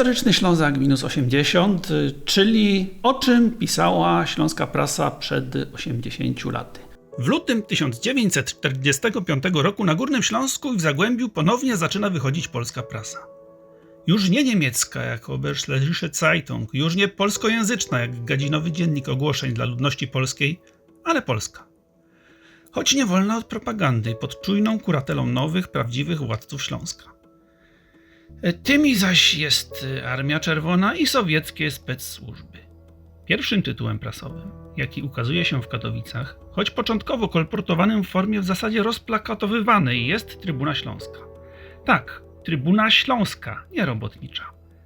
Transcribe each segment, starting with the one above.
Historyczny Ślązak minus 80, y, czyli o czym pisała śląska prasa przed 80 laty. W lutym 1945 roku na Górnym Śląsku i w Zagłębiu ponownie zaczyna wychodzić polska prasa. Już nie niemiecka jak Oberschlesische Zeitung, już nie polskojęzyczna jak gadzinowy dziennik ogłoszeń dla ludności polskiej, ale polska. Choć nie wolna od propagandy pod czujną kuratelą nowych, prawdziwych władców Śląska. Tymi zaś jest Armia Czerwona i sowieckie specsłużby. Pierwszym tytułem prasowym, jaki ukazuje się w Katowicach, choć początkowo kolportowanym w formie w zasadzie rozplakatowywanej, jest Trybuna Śląska. Tak, Trybuna Śląska, nie robotnicza.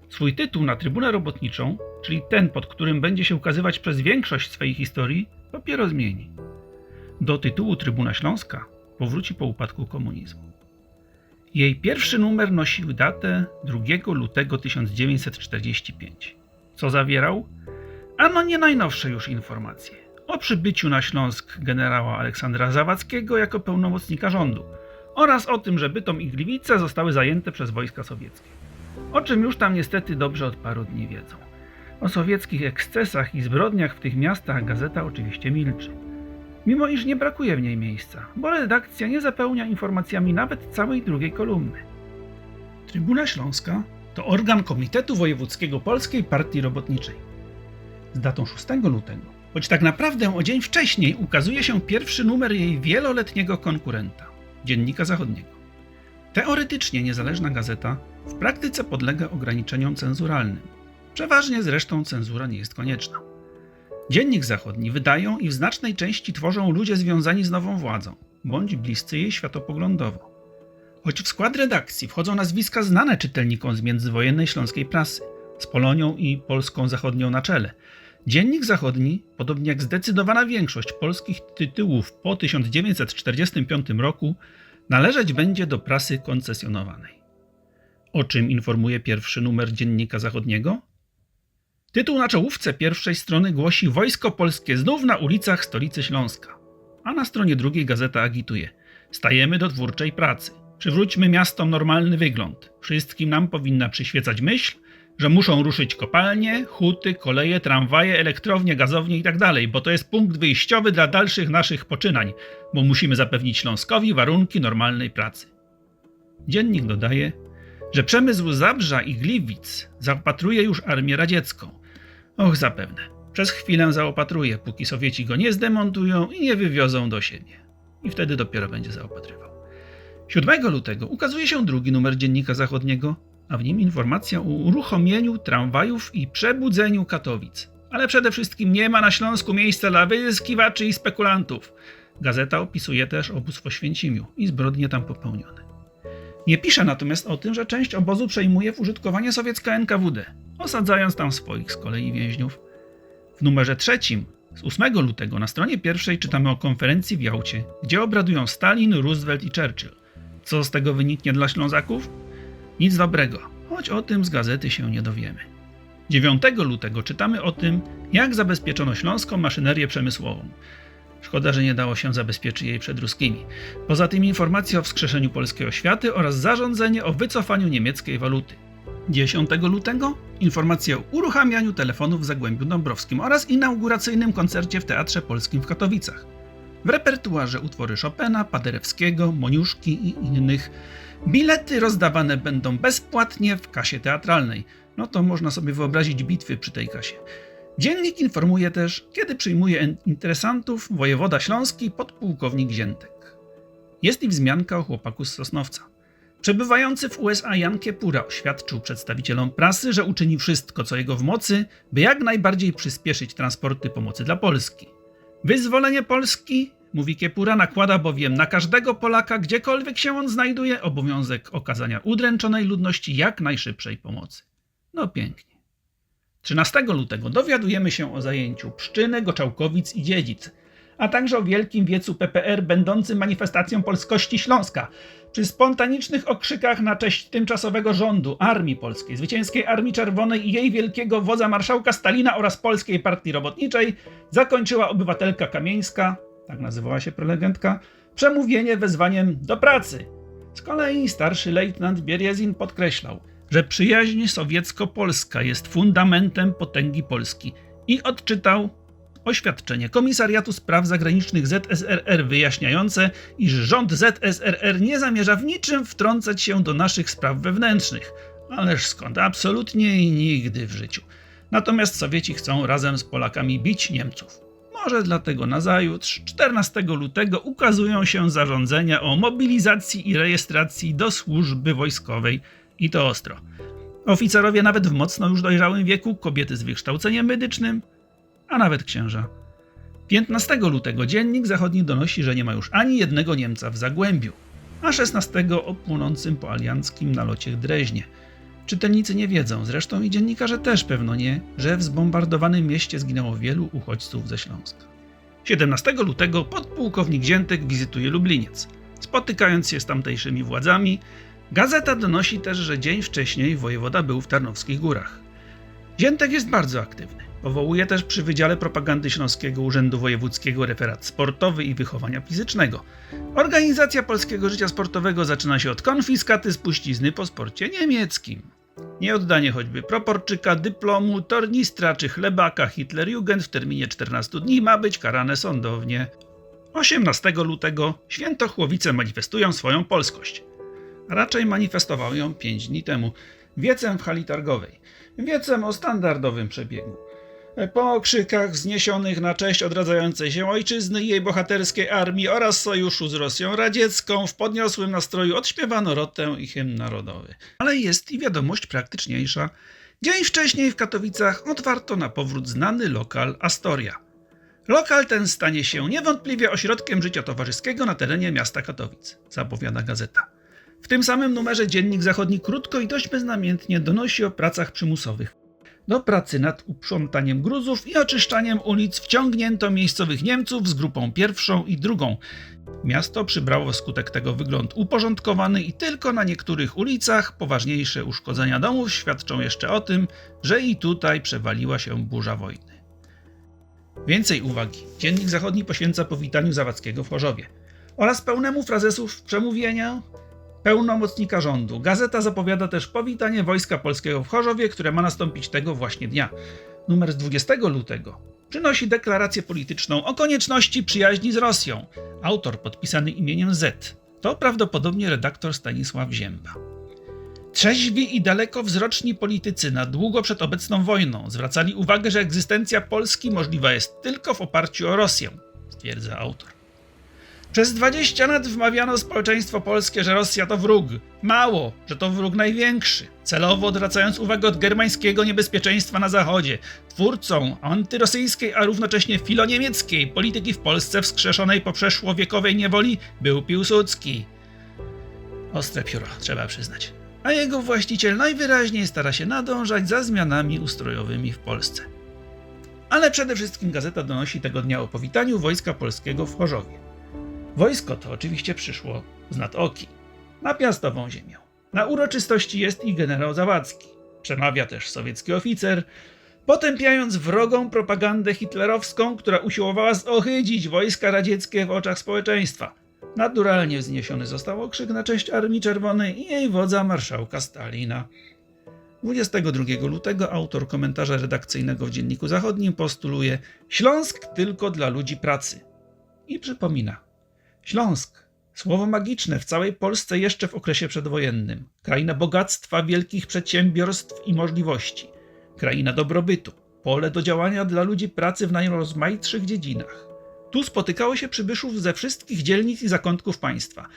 Swój tytuł na Trybunę Robotniczą, czyli ten, pod którym będzie się ukazywać przez większość swojej historii, dopiero zmieni. Do tytułu Trybuna Śląska powróci po upadku komunizmu. Jej pierwszy numer nosił datę 2 lutego 1945. Co zawierał? Ano nie najnowsze już informacje o przybyciu na Śląsk generała Aleksandra Zawadzkiego jako pełnomocnika rządu oraz o tym, że Bytom i Gliwice zostały zajęte przez wojska sowieckie. O czym już tam niestety dobrze od paru dni wiedzą. O sowieckich ekscesach i zbrodniach w tych miastach gazeta oczywiście milczy mimo iż nie brakuje w niej miejsca, bo redakcja nie zapełnia informacjami nawet całej drugiej kolumny. Trybuna Śląska to organ Komitetu Wojewódzkiego Polskiej Partii Robotniczej. Z datą 6 lutego, choć tak naprawdę o dzień wcześniej ukazuje się pierwszy numer jej wieloletniego konkurenta, Dziennika Zachodniego. Teoretycznie niezależna gazeta w praktyce podlega ograniczeniom cenzuralnym. Przeważnie zresztą cenzura nie jest konieczna. Dziennik Zachodni wydają i w znacznej części tworzą ludzie związani z nową władzą, bądź bliscy jej światopoglądowo. Choć w skład redakcji wchodzą nazwiska znane czytelnikom z międzywojennej śląskiej prasy, z Polonią i Polską Zachodnią na czele, Dziennik Zachodni, podobnie jak zdecydowana większość polskich tytułów po 1945 roku, należeć będzie do prasy koncesjonowanej. O czym informuje pierwszy numer Dziennika Zachodniego? Tytuł na czołówce pierwszej strony głosi Wojsko Polskie znów na ulicach stolicy Śląska. A na stronie drugiej gazeta agituje. Stajemy do twórczej pracy. Przywróćmy miastom normalny wygląd. Wszystkim nam powinna przyświecać myśl, że muszą ruszyć kopalnie, huty, koleje, tramwaje, elektrownie, gazownie itd., tak bo to jest punkt wyjściowy dla dalszych naszych poczynań, bo musimy zapewnić Śląskowi warunki normalnej pracy. Dziennik dodaje, że przemysł Zabrza i Gliwic zaopatruje już armię radziecką, Och, zapewne. Przez chwilę zaopatruje, póki Sowieci go nie zdemontują i nie wywiozą do siebie. I wtedy dopiero będzie zaopatrywał. 7 lutego ukazuje się drugi numer Dziennika Zachodniego, a w nim informacja o uruchomieniu tramwajów i przebudzeniu Katowic. Ale przede wszystkim nie ma na Śląsku miejsca dla wyzyskiwaczy i spekulantów. Gazeta opisuje też obóz w Oświęcimiu i zbrodnie tam popełnione. Nie pisze natomiast o tym, że część obozu przejmuje w użytkowanie sowiecka NKWD osadzając tam swoich z kolei więźniów. W numerze trzecim z 8 lutego na stronie pierwszej czytamy o konferencji w Jałcie, gdzie obradują Stalin, Roosevelt i Churchill. Co z tego wyniknie dla Ślązaków? Nic dobrego, choć o tym z gazety się nie dowiemy. 9 lutego czytamy o tym, jak zabezpieczono śląską maszynerię przemysłową. Szkoda, że nie dało się zabezpieczyć jej przed ruskimi. Poza tym informacja o wskrzeszeniu polskiej oświaty oraz zarządzenie o wycofaniu niemieckiej waluty. 10 lutego informacja o uruchamianiu telefonów w Zagłębiu Dąbrowskim oraz inauguracyjnym koncercie w Teatrze Polskim w Katowicach. W repertuarze utwory Chopina, Paderewskiego, Moniuszki i innych. Bilety rozdawane będą bezpłatnie w kasie teatralnej. No to można sobie wyobrazić bitwy przy tej kasie. Dziennik informuje też, kiedy przyjmuje interesantów wojewoda śląski podpułkownik Ziętek. Jest i wzmianka o chłopaku z Sosnowca. Przebywający w USA Jan Kiepura oświadczył przedstawicielom prasy, że uczyni wszystko, co jego w mocy, by jak najbardziej przyspieszyć transporty pomocy dla Polski. Wyzwolenie Polski, mówi Kiepura, nakłada bowiem na każdego Polaka, gdziekolwiek się on znajduje, obowiązek okazania udręczonej ludności jak najszybszej pomocy. No pięknie. 13 lutego dowiadujemy się o zajęciu Pszczyny, Goczałkowic i Dziedzic, a także o wielkim wiecu PPR będącym manifestacją polskości Śląska, przy spontanicznych okrzykach na cześć tymczasowego rządu, Armii Polskiej, Zwycięskiej Armii Czerwonej i jej wielkiego wodza marszałka Stalina oraz Polskiej Partii Robotniczej zakończyła obywatelka Kamieńska, tak nazywała się prelegentka, przemówienie wezwaniem do pracy. Z kolei starszy lejtnant Bierezin podkreślał, że przyjaźń sowiecko-polska jest fundamentem potęgi Polski i odczytał oświadczenie Komisariatu Spraw Zagranicznych ZSRR wyjaśniające, iż rząd ZSRR nie zamierza w niczym wtrącać się do naszych spraw wewnętrznych. Ależ skąd? Absolutnie i nigdy w życiu. Natomiast Sowieci chcą razem z Polakami bić Niemców. Może dlatego nazajutrz, 14 lutego, ukazują się zarządzenia o mobilizacji i rejestracji do służby wojskowej i to ostro. Oficerowie nawet w mocno już dojrzałym wieku, kobiety z wykształceniem medycznym, a nawet księża. 15 lutego dziennik zachodni donosi, że nie ma już ani jednego Niemca w Zagłębiu, a 16 o płonącym po alianckim nalocie Dreźnie. Czytelnicy nie wiedzą, zresztą i dziennikarze też pewno nie, że w zbombardowanym mieście zginęło wielu uchodźców ze Śląska. 17 lutego podpułkownik Ziętek wizytuje Lubliniec. Spotykając się z tamtejszymi władzami, gazeta donosi też, że dzień wcześniej wojewoda był w Tarnowskich Górach. Ziętek jest bardzo aktywny. Powołuje też przy Wydziale Propagandy Śląskiego Urzędu Wojewódzkiego referat sportowy i wychowania fizycznego. Organizacja polskiego życia sportowego zaczyna się od konfiskaty spuścizny po sporcie niemieckim. Nieoddanie choćby proporczyka, dyplomu, tornistra czy chlebaka Hitlerjugend w terminie 14 dni ma być karane sądownie. 18 lutego Świętochłowice manifestują swoją polskość. Raczej manifestował ją 5 dni temu, wiecem w hali targowej, wiecem o standardowym przebiegu. Po okrzykach wzniesionych na cześć odradzającej się ojczyzny i jej bohaterskiej armii oraz sojuszu z Rosją Radziecką w podniosłym nastroju odśpiewano rotę i hymn narodowy. Ale jest i wiadomość praktyczniejsza. Dzień wcześniej w Katowicach otwarto na powrót znany lokal Astoria. Lokal ten stanie się niewątpliwie ośrodkiem życia towarzyskiego na terenie miasta Katowic, zapowiada gazeta. W tym samym numerze Dziennik Zachodni krótko i dość beznamiętnie donosi o pracach przymusowych. Do pracy nad uprzątaniem gruzów i oczyszczaniem ulic wciągnięto miejscowych Niemców z grupą pierwszą i drugą. Miasto przybrało wskutek tego wygląd uporządkowany i tylko na niektórych ulicach poważniejsze uszkodzenia domów świadczą jeszcze o tym, że i tutaj przewaliła się burza wojny. Więcej uwagi Dziennik Zachodni poświęca powitaniu Zawadzkiego w Chorzowie oraz pełnemu frazesów przemówienia pełnomocnika rządu. Gazeta zapowiada też powitanie Wojska Polskiego w Chorzowie, które ma nastąpić tego właśnie dnia. Numer z 20 lutego przynosi deklarację polityczną o konieczności przyjaźni z Rosją. Autor podpisany imieniem Z. To prawdopodobnie redaktor Stanisław Zięba. Trzeźwi i dalekowzroczni politycy na długo przed obecną wojną zwracali uwagę, że egzystencja Polski możliwa jest tylko w oparciu o Rosję, stwierdza autor. Przez 20 lat wmawiano społeczeństwo polskie, że Rosja to wróg. Mało, że to wróg największy. Celowo odwracając uwagę od germańskiego niebezpieczeństwa na zachodzie, twórcą antyrosyjskiej, a równocześnie filoniemieckiej polityki w Polsce wskrzeszonej po przeszłowiekowej niewoli był Piłsudski. Ostre pióro, trzeba przyznać. A jego właściciel najwyraźniej stara się nadążać za zmianami ustrojowymi w Polsce. Ale przede wszystkim gazeta donosi tego dnia o powitaniu Wojska Polskiego w Chorzowie. Wojsko to oczywiście przyszło z nad oki, na piastową ziemię. Na uroczystości jest i generał Zawadzki. Przemawia też sowiecki oficer, potępiając wrogą propagandę hitlerowską, która usiłowała zohydzić wojska radzieckie w oczach społeczeństwa. Naturalnie wzniesiony został okrzyk na cześć Armii Czerwonej i jej wodza marszałka Stalina. 22 lutego autor komentarza redakcyjnego w Dzienniku Zachodnim postuluje Śląsk tylko dla ludzi pracy. I przypomina, Śląsk. Słowo magiczne w całej Polsce jeszcze w okresie przedwojennym. Kraina bogactwa, wielkich przedsiębiorstw i możliwości. Kraina dobrobytu. Pole do działania dla ludzi pracy w najrozmaitszych dziedzinach. Tu spotykało się przybyszów ze wszystkich dzielnic i zakątków państwa.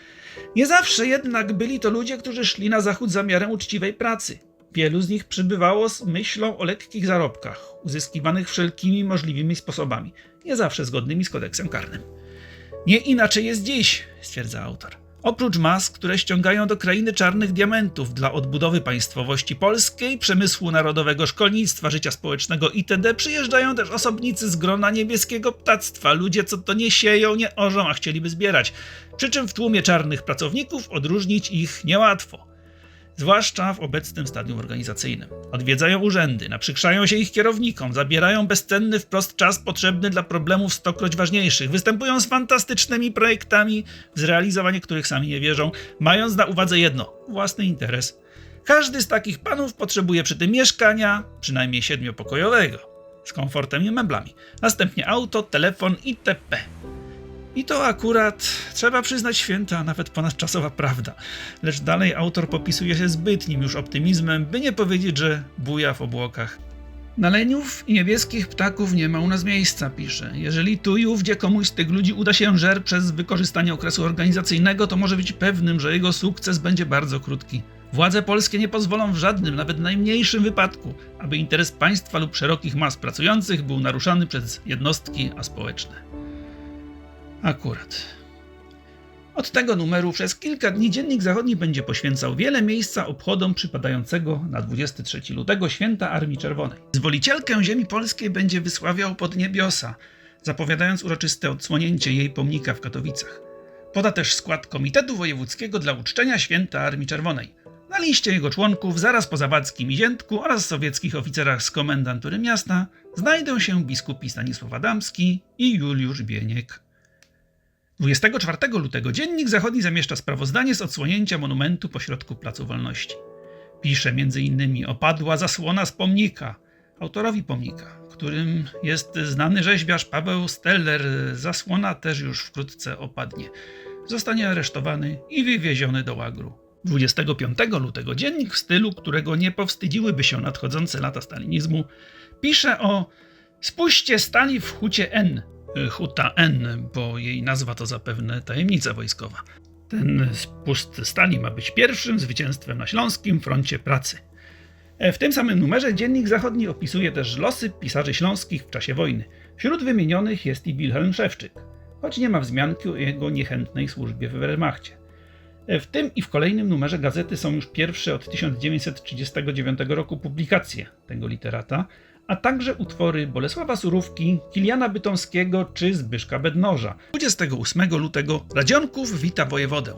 Nie zawsze jednak byli to ludzie, którzy szli na zachód zamiarem uczciwej pracy. Wielu z nich przybywało z myślą o lekkich zarobkach, uzyskiwanych wszelkimi możliwymi sposobami, nie zawsze zgodnymi z kodeksem karnym. Nie inaczej jest dziś, stwierdza autor. Oprócz mas, które ściągają do krainy czarnych diamentów dla odbudowy państwowości polskiej, przemysłu narodowego, szkolnictwa, życia społecznego itd., przyjeżdżają też osobnicy z grona niebieskiego ptactwa, ludzie, co to nie sieją, nie orzą, a chcieliby zbierać. Przy czym w tłumie czarnych pracowników odróżnić ich niełatwo zwłaszcza w obecnym stadium organizacyjnym. Odwiedzają urzędy, naprzykrzają się ich kierownikom, zabierają bezcenny wprost czas potrzebny dla problemów stokroć ważniejszych, występują z fantastycznymi projektami, w zrealizowanie których sami nie wierzą, mając na uwadze jedno własny interes. Każdy z takich panów potrzebuje przy tym mieszkania, przynajmniej siedmiopokojowego, z komfortem i meblami. Następnie auto, telefon itp. I to akurat, trzeba przyznać święta, nawet ponadczasowa prawda. Lecz dalej autor popisuje się zbytnim już optymizmem, by nie powiedzieć, że buja w obłokach. Na leniów i niebieskich ptaków nie ma u nas miejsca, pisze. Jeżeli tu i ówdzie komuś z tych ludzi uda się żer przez wykorzystanie okresu organizacyjnego, to może być pewnym, że jego sukces będzie bardzo krótki. Władze polskie nie pozwolą w żadnym, nawet najmniejszym wypadku, aby interes państwa lub szerokich mas pracujących był naruszany przez jednostki aspołeczne. Akurat. Od tego numeru przez kilka dni Dziennik Zachodni będzie poświęcał wiele miejsca obchodom przypadającego na 23 lutego święta Armii Czerwonej. Zwolicielkę ziemi polskiej będzie wysławiał pod niebiosa, zapowiadając uroczyste odsłonięcie jej pomnika w Katowicach. Poda też skład Komitetu Wojewódzkiego dla uczczenia święta Armii Czerwonej. Na liście jego członków, zaraz po Zawadzkim Iziętku oraz sowieckich oficerach z komendantury miasta, znajdą się biskupi Stanisław Adamski i Juliusz Bieniek. 24 lutego Dziennik Zachodni zamieszcza sprawozdanie z odsłonięcia monumentu pośrodku Placu Wolności. Pisze m.in. opadła zasłona z pomnika, autorowi pomnika, którym jest znany rzeźbiarz Paweł Steller. Zasłona też już wkrótce opadnie. Zostanie aresztowany i wywieziony do łagru. 25 lutego dziennik w stylu, którego nie powstydziłyby się nadchodzące lata stalinizmu, pisze o Spuście stali w hucie N, Huta N, bo jej nazwa to zapewne tajemnica wojskowa. Ten spust stali ma być pierwszym zwycięstwem na Śląskim Froncie Pracy. E, W tym samym numerze Dziennik Zachodni opisuje też losy pisarzy śląskich w czasie wojny. Wśród wymienionych jest i Wilhelm Szewczyk, choć nie ma wzmianki o jego niechętnej służbie w Wehrmachcie. E, W tym i w kolejnym numerze gazety są już pierwsze od 1939 roku publikacje tego literata, a także utwory Bolesława Surówki, Kiliana Bytomskiego czy Zbyszka Bednoża. 28 lutego Radzionków wita wojewodę.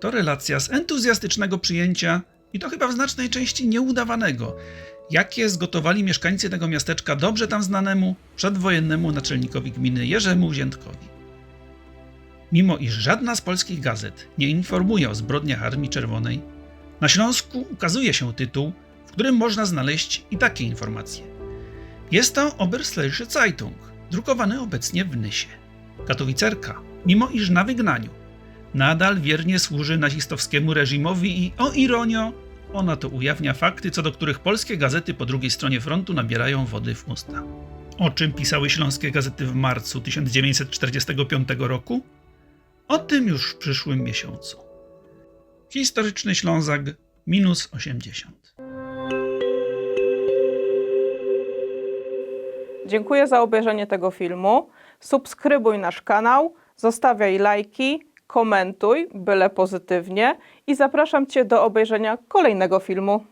To relacja z entuzjastycznego przyjęcia i to chyba w znacznej części nieudawanego, jakie zgotowali mieszkańcy tego miasteczka dobrze tam znanemu, przedwojennemu naczelnikowi gminy Jerzemu Ziętkowi. Mimo iż żadna z polskich gazet nie informuje o zbrodniach Armii Czerwonej, na Śląsku ukazuje się tytuł, w którym można znaleźć i takie informacje. Jest to Oberslejszy Zeitung, drukowany obecnie w Nysie. Katowicerka, mimo iż na wygnaniu, nadal wiernie służy nazistowskiemu reżimowi i o ironio, ona to ujawnia fakty, co do których polskie gazety po drugiej stronie frontu nabierają wody w usta. O czym pisały śląskie gazety w marcu 1945 roku? O tym już w przyszłym miesiącu. Historyczny Ślązak minus 80. Dziękuję za obejrzenie tego filmu. Subskrybuj nasz kanał, zostawiaj lajki, komentuj, byle pozytywnie i zapraszam Cię do obejrzenia kolejnego filmu.